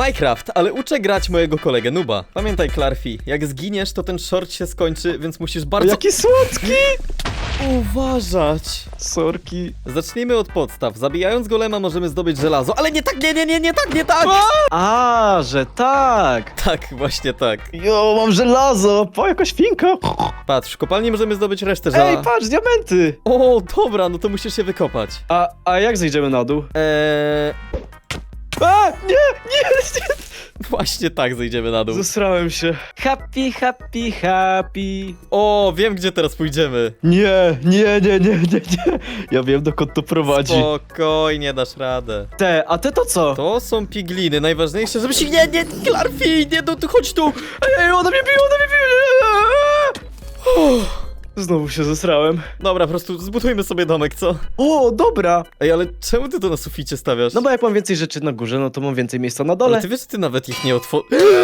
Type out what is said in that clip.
Minecraft, ale uczę grać mojego kolegę Nuba. Pamiętaj, Clarfi, jak zginiesz, to ten short się skończy, więc musisz bardzo Jaki słodki! uważać. Sorki. Zacznijmy od podstaw. Zabijając golema możemy zdobyć żelazo, ale nie tak, nie, nie, nie, nie tak, nie tak! A, że tak! Tak, właśnie tak. Jo, mam żelazo! Po, jaka świnka! Patrz, w kopalni możemy zdobyć resztę Ej, żelaza. patrz, diamenty! O, dobra, no to musisz się wykopać. A, a jak zejdziemy na dół? Eee, A, nie, nie, nie! właśnie tak zejdziemy na dół. Zesrałem się. Happy, happy, happy. O, wiem gdzie teraz pójdziemy. Nie, nie, nie, nie, nie, nie. Ja wiem, dokąd to prowadzi. Spokojnie, dasz radę. Te, a te to co? To są pigliny, najważniejsze, żeby się... Nie, nie, Clarfi, nie, no tu chodź tu! Ej, ej, ona mnie bije, ona mnie bije! Znowu się zesrałem. Dobra, po prostu zbudujmy sobie domek, co? O, dobra. Ej, ale czemu ty to na suficie stawiasz? No bo jak mam więcej rzeczy na górze, no to mam więcej miejsca na ale dole. ty wiesz, że ty nawet ich nie otworzysz.